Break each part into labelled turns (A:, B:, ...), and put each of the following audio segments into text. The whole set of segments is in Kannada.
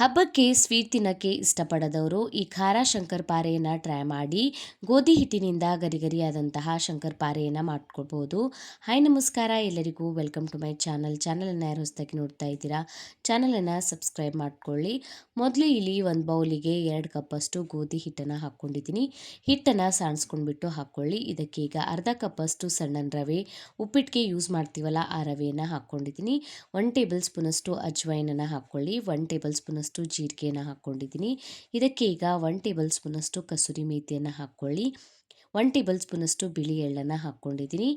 A: ಹಬ್ಬಕ್ಕೆ ಸ್ವೀಟ್ ತಿನ್ನಕ್ಕೆ ಇಷ್ಟಪಡದವರು ಈ ಖಾರ ಶಂಕರ್ ಪಾರೆಯನ್ನು ಟ್ರೈ ಮಾಡಿ, ಗೋಧಿ ಹಿಟ್ಟಿನಿಂದ ಗರಿಗರಿಯಾದಂತಹ ಶಂಕರ್ ಪಾರೆಯನ್ನು ಮಾಡ್ಕೊಳ್ಬೋದು. ಹಾಯ್, ನಮಸ್ಕಾರ. ಎಲ್ಲರಿಗೂ ವೆಲ್ಕಮ್ ಟು ಮೈ ಚಾನಲ್ ಚಾನಲನ್ನು ಯಾರು ಹೊಸದಾಗಿ ನೋಡ್ತಾ ಇದ್ದೀರಾ? ಚಾನಲನ್ನು ಸಬ್ಸ್ಕ್ರೈಬ್ ಮಾಡ್ಕೊಳ್ಳಿ. ಮೊದಲು ಇಲ್ಲಿ ಒಂದು ಬೌಲಿಗೆ ಎರಡು ಕಪ್ಪಷ್ಟು ಗೋಧಿ ಹಿಟ್ಟನ್ನು ಹಾಕ್ಕೊಂಡಿದ್ದೀನಿ. ಹಿಟ್ಟನ್ನು ಸಾಣಿಸ್ಕೊಂಡ್ಬಿಟ್ಟು ಹಾಕ್ಕೊಳ್ಳಿ. ಇದಕ್ಕೆ ಈಗ ಅರ್ಧ ಕಪ್ಪಷ್ಟು ಸಣ್ಣನ ರವೆ ಉಪ್ಪಿಟ್ಟಿಗೆ ಯೂಸ್ ಮಾಡ್ತೀವಲ್ಲ ಆ ರವೆಯನ್ನು ಹಾಕ್ಕೊಂಡಿದ್ದೀನಿ. ಒನ್ ಟೇಬಲ್ ಸ್ಪೂನಷ್ಟು ಅಜ್ವೈನನ್ನು ಹಾಕ್ಕೊಳ್ಳಿ. ಒನ್ ಟೇಬಲ್ ಸ್ಪೂನಷ್ಟು ಜೀರಿಗೆಯನ್ನು ಹಾಕ್ಕೊಂಡಿದ್ದೀನಿ. ಇದಕ್ಕೆ ಈಗ ಒನ್ ಟೇಬಲ್ ಸ್ಪೂನಷ್ಟು ಕಸೂರಿ ಮೇಥಿಯನ್ನು ಹಾಕ್ಕೊಳ್ಳಿ. ಒನ್ ಟೇಬಲ್ ಸ್ಪೂನಷ್ಟು ಬಿಳಿ ಎಳ್ಳನ್ನು ಹಾಕ್ಕೊಂಡಿದ್ದೀನಿ.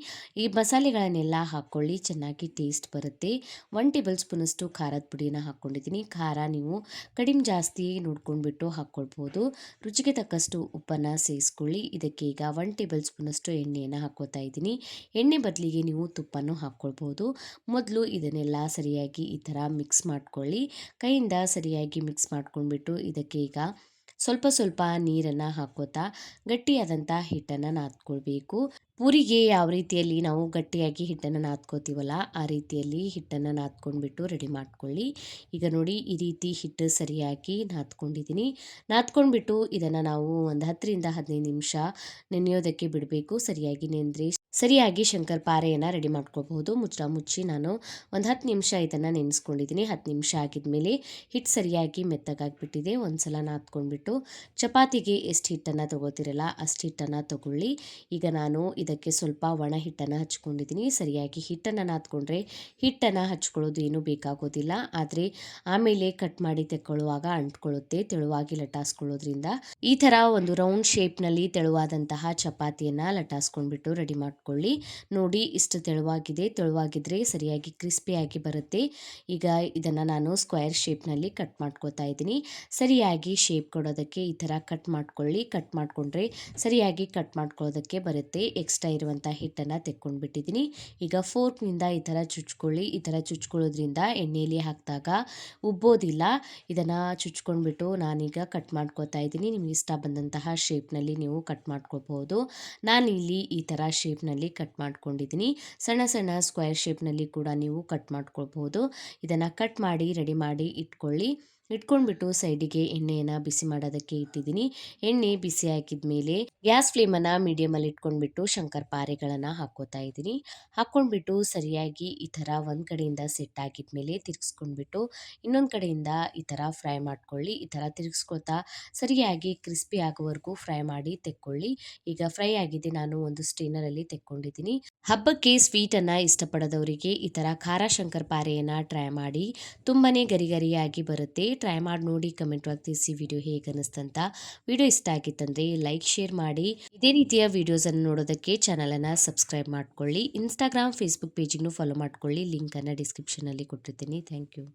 A: ಈ ಮಸಾಲೆಗಳನ್ನೆಲ್ಲ ಹಾಕ್ಕೊಳ್ಳಿ, ಚೆನ್ನಾಗಿ ಟೇಸ್ಟ್ ಬರುತ್ತೆ. ಒನ್ ಟೇಬಲ್ ಸ್ಪೂನಷ್ಟು ಖಾರದ ಪುಡಿನ ಹಾಕ್ಕೊಂಡಿದ್ದೀನಿ. ಖಾರ ನೀವು ಕಡಿಮೆ ಜಾಸ್ತಿ ನೋಡ್ಕೊಂಡ್ಬಿಟ್ಟು ಹಾಕ್ಕೊಳ್ಬೋದು. ರುಚಿಗೆ ತಕ್ಕಷ್ಟು ಉಪ್ಪನ್ನು ಸೇರಿಸ್ಕೊಳ್ಳಿ ಇದಕ್ಕೆ ಈಗ ಒನ್ ಟೇಬಲ್ ಸ್ಪೂನಷ್ಟು ಎಣ್ಣೆಯನ್ನು ಹಾಕೋತಾ ಇದ್ದೀನಿ. ಎಣ್ಣೆ ಬದಲಿಗೆ ನೀವು ತುಪ್ಪನೂ ಹಾಕ್ಕೊಳ್ಬೋದು. ಮೊದಲು ಇದನ್ನೆಲ್ಲ ಸರಿಯಾಗಿ ಈ ಥರ ಮಿಕ್ಸ್ ಮಾಡ್ಕೊಳ್ಳಿ. ಕೈಯಿಂದ ಸರಿಯಾಗಿ ಮಿಕ್ಸ್ ಮಾಡ್ಕೊಂಡ್ಬಿಟ್ಟು ಇದಕ್ಕೆ ಈಗ ಸ್ವಲ್ಪ ಸ್ವಲ್ಪ ನೀರನ್ನು ಹಾಕೋತಾ ಗಟ್ಟಿಯಾದಂಥ ಹಿಟ್ಟನ್ನು ನಾದ್ಕೊಳ್ಬೇಕು. ಪೂರಿಗೆ ಯಾವ ರೀತಿಯಲ್ಲಿ ನಾವು ಗಟ್ಟಿಯಾಗಿ ಹಿಟ್ಟನ್ನು ನಾದ್ಕೋತೀವಲ್ಲ, ಆ ರೀತಿಯಲ್ಲಿ ಹಿಟ್ಟನ್ನು ನಾದ್ಕೊಂಡ್ಬಿಟ್ಟು ರೆಡಿ ಮಾಡ್ಕೊಳ್ಳಿ. ಈಗ ನೋಡಿ ಈ ರೀತಿ ಹಿಟ್ಟು ಸರಿಯಾಗಿ ನಾದ್ಕೊಂಡಿದ್ದೀನಿ. ನಾದ್ಕೊಂಡ್ಬಿಟ್ಟು ಇದನ್ನು ನಾವು ಒಂದು ಹತ್ತರಿಂದ ಹದಿನೈದು ನಿಮಿಷ ನೆನೆಯೋದಕ್ಕೆ ಬಿಡಬೇಕು. ಸರಿಯಾಗಿ ನೆಂದರೆ ಸರಿಯಾಗಿ ಶಂಕರ್ ಪಾರೆಯನ್ನು ರೆಡಿ ಮಾಡ್ಕೋಬಹುದು ಮುಚ್ಚ ಮುಚ್ಚಿ ನಾನು ಒಂದು ಹತ್ತು ನಿಮಿಷ ಇದನ್ನು ನೆನೆಸ್ಕೊಂಡಿದ್ದೀನಿ ಹತ್ತು ನಿಮಿಷ ಆಗಿದ್ಮೇಲೆ ಹಿಟ್ಟು ಸರಿಯಾಗಿ ಮೆತ್ತಗಾಗಿಬಿಟ್ಟಿದೆ. ಒಂದು ಸಲ ನಾದ್ಕೊಂಡ್ಬಿಟ್ಟು ಚಪಾತಿಗೆ ಎಷ್ಟು ಹಿಟ್ಟನ್ನು ತೊಗೋತಿರಲ್ಲ ಅಷ್ಟು ಹಿಟ್ಟನ್ನು ತೊಗೊಳ್ಳಿ. ಈಗ ನಾನು ಇದಕ್ಕೆ ಸ್ವಲ್ಪ ಒಣ ಹಿಟ್ಟನ್ನು ಹಚ್ಕೊಂಡಿದ್ದೀನಿ ಸರಿಯಾಗಿ ಹಿಟ್ಟನ್ನು ನಾದ್ಕೊಂಡ್ರೆ ಹಿಟ್ಟನ್ನು ಹಚ್ಕೊಳ್ಳೋದು ಏನೂ ಬೇಕಾಗೋದಿಲ್ಲ. ಆದರೆ ಆಮೇಲೆ ಕಟ್ ಮಾಡಿ ತೆಕ್ಕೊಳ್ಳುವಾಗ ಅಂಟ್ಕೊಳ್ಳುತ್ತೆ. ತೆಳುವಾಗಿ ಲಟಾಸ್ಕೊಳ್ಳೋದ್ರಿಂದ ಈ ಥರ ಒಂದು ರೌಂಡ್ ಶೇಪ್ನಲ್ಲಿ ತೆಳುವಾದಂತಹ ಚಪಾತಿಯನ್ನು ಲಟಾಸ್ಕೊಂಡ್ಬಿಟ್ಟು ರೆಡಿ ಮಾಡ್ಕೊಳ್ಳಿ ಹಾಕ್ಕೊಳ್ಳಿ ನೋಡಿ, ಇಷ್ಟು ತೆಳುವಾಗಿದೆ, ತೆಳುವಾಗಿದ್ರೆ ಸರಿಯಾಗಿ ಕ್ರಿಸ್ಪಿಯಾಗಿ ಬರುತ್ತೆ. ಈಗ ಇದನ್ನು ನಾನು ಸ್ಕ್ವೇರ್ ಶೇಪ್ನಲ್ಲಿ ಕಟ್ ಮಾಡ್ಕೋತಾ ಇದ್ದೀನಿ. ಸರಿಯಾಗಿ ಶೇಪ್ ಕೊಡೋದಕ್ಕೆ ಈ ಥರ ಕಟ್ ಮಾಡ್ಕೊಳ್ಳಿ. ಕಟ್ ಮಾಡಿಕೊಂಡ್ರೆ ಸರಿಯಾಗಿ ಕಟ್ ಮಾಡ್ಕೊಳ್ಳೋದಕ್ಕೆ ಬರುತ್ತೆ. ಎಕ್ಸ್ಟ್ರಾ ಇರುವಂಥ ಹಿಟ್ಟನ್ನು ತೆಕ್ಕೊಂಡ್ಬಿಟ್ಟಿದ್ದೀನಿ. ಈಗ ಫೋರ್ಕ್ನಿಂದ ಈ ಥರ ಚುಚ್ಕೊಳ್ಳಿ. ಈ ಥರ ಚುಚ್ಕೊಳ್ಳೋದ್ರಿಂದ ಎಣ್ಣೆಯಲ್ಲಿ ಹಾಕಿದಾಗ ಉಬ್ಬೋದಿಲ್ಲ. ಇದನ್ನು ಚುಚ್ಕೊಂಡ್ಬಿಟ್ಟು ನಾನೀಗ ಕಟ್ ಮಾಡ್ಕೋತಾ ಇದ್ದೀನಿ. ನಿಮ್ಗೆ ಇಷ್ಟ ಬಂದಂತಹ ಶೇಪ್ನಲ್ಲಿ ನೀವು ಕಟ್ ಮಾಡ್ಕೋಬಹುದು ನಾನಿಲ್ಲಿ ಈ ಥರ ಶೇಪ್ನಲ್ಲಿ ನಲ್ಲಿ ಕಟ್ ಮಾಡ್ಕೊಂಡಿದ್ದೀನಿ. ಸಣ್ಣ ಸಣ್ಣ ಸ್ಕ್ವೇರ್ ಶೇಪ್ನಲ್ಲಿ ಕೂಡ ನೀವು ಕಟ್ ಮಾಡ್ಕೊಳ್ಬೋದು ಇದನ್ನು ಕಟ್ ಮಾಡಿ, ರೆಡಿ ಮಾಡಿ ಇಟ್ಕೊಳ್ಳಿ. ಇಟ್ಕೊಂಡ್ಬಿಟ್ಟು ಸೈಡಿಗೆ ಎಣ್ಣೆಯನ್ನು ಬಿಸಿ ಮಾಡೋದಕ್ಕೆ ಇಟ್ಟಿದ್ದೀನಿ. ಎಣ್ಣೆ ಬಿಸಿ ಹಾಕಿದ ಮೇಲೆ ಗ್ಯಾಸ್ ಫ್ಲೇಮನ್ನು ಮೀಡಿಯಮಲ್ಲಿ ಇಟ್ಕೊಂಡ್ಬಿಟ್ಟು ಶಂಕರ್ ಪಾರೆಗಳನ್ನು ಹಾಕೋತಾ ಇದ್ದೀನಿ. ಹಾಕ್ಕೊಂಡ್ಬಿಟ್ಟು ಸರಿಯಾಗಿ ಈ ಥರ ಒಂದು ಕಡೆಯಿಂದ ಸೆಟ್ ಆಗಿದ ಮೇಲೆ ತಿರ್ಗಿಸ್ಕೊಂಡ್ಬಿಟ್ಟು ಇನ್ನೊಂದು ಕಡೆಯಿಂದ ಈ ಥರ ಫ್ರೈ ಮಾಡ್ಕೊಳ್ಳಿ. ಈ ಥರ ತಿರುಗಿಸ್ಕೊತಾ ಸರಿಯಾಗಿ ಕ್ರಿಸ್ಪಿ ಆಗೋವರೆಗೂ ಫ್ರೈ ಮಾಡಿ ತೆಕ್ಕೊಳ್ಳಿ. ಈಗ ಫ್ರೈ ಆಗಿದೆ, ನಾನು ಒಂದು ಸ್ಟೇನರಲ್ಲಿ ತೆಕ್ಕೊಂಡಿದ್ದೀನಿ. ಹಬ್ಬಕ್ಕೆ ಸ್ವೀಟನ್ನು ಇಷ್ಟಪಡೋದವರಿಗೆ ಈ ಥರ ಖಾರ ಶಂಕರ್ ಪಾರೆಯನ್ನು ಟ್ರೈ ಮಾಡಿ ತುಂಬನೇ ಗರಿಗರಿಯಾಗಿ ಬರುತ್ತೆ. ಟ್ರೈ ಮಾಡಿ ನೋಡಿ ಕಮೆಂಟ್ ಒಳಗೆ ತಿಳಿಸಿ ವಿಡಿಯೋ ಹೇಗೆ ಅನ್ನಿಸ್ತಂತ ವಿಡಿಯೋ ಇಷ್ಟ ಆಗಿತ್ತಂದರೆ ಲೈಕ್ ಶೇರ್ ಮಾಡಿ. ಇದೇ ರೀತಿಯ ವಿಡಿಯೋಸನ್ನು ನೋಡೋದಕ್ಕೆ ಚಾನಲನ್ನು ಸಬ್ಸ್ಕ್ರೈಬ್ ಮಾಡ್ಕೊಳ್ಳಿ. ಇನ್ಸ್ಟಾಗ್ರಾಮ್ ಫೇಸ್ಬುಕ್ ಪೇಜಿಗೂ ಫಾಲೋ ಮಾಡ್ಕೊಳ್ಳಿ. ಲಿಂಕನ್ನು ಡಿಸ್ಕ್ರಿಪ್ಷನಲ್ಲಿ ಕೊಟ್ಟಿರ್ತೀನಿ. Thank you